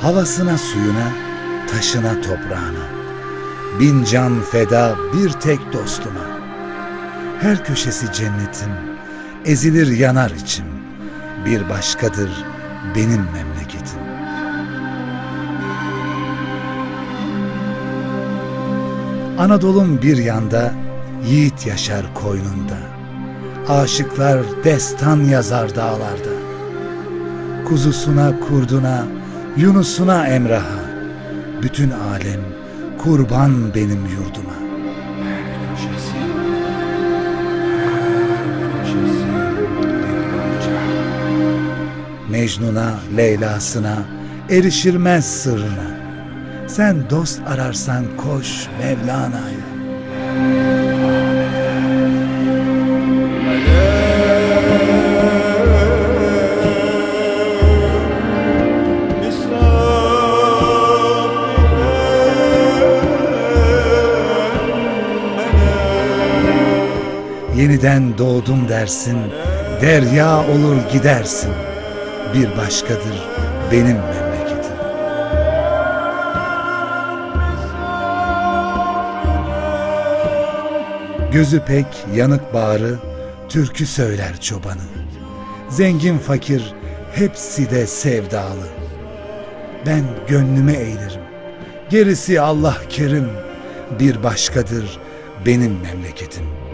Havasına suyuna, taşına toprağına. Bin can feda bir tek dostuma. Her köşesi cennetim, ezilir yanar içim. Bir başkadır benim memleketim. Anadolu'm bir yanda, yiğit yaşar koynunda. Aşıklar destan yazar dağlarda. Kuzusuna kurduna, Yunus'una Emrah'a. Bütün alem kurban benim yurduma. Mecnun'a, Leyla'sına erişirmez sırrına. Sen dost ararsan koş Mevlana'ya. Yeniden doğdum dersin, derya olur gidersin. Bir başkadır benim memleketim. Gözü pek yanık bağrı, türkü söyler çobanı. Zengin fakir hepsi de sevdalı. Ben gönlüme eğlerim. Gerisi Allah kerim. Bir başkadır benim memleketim.''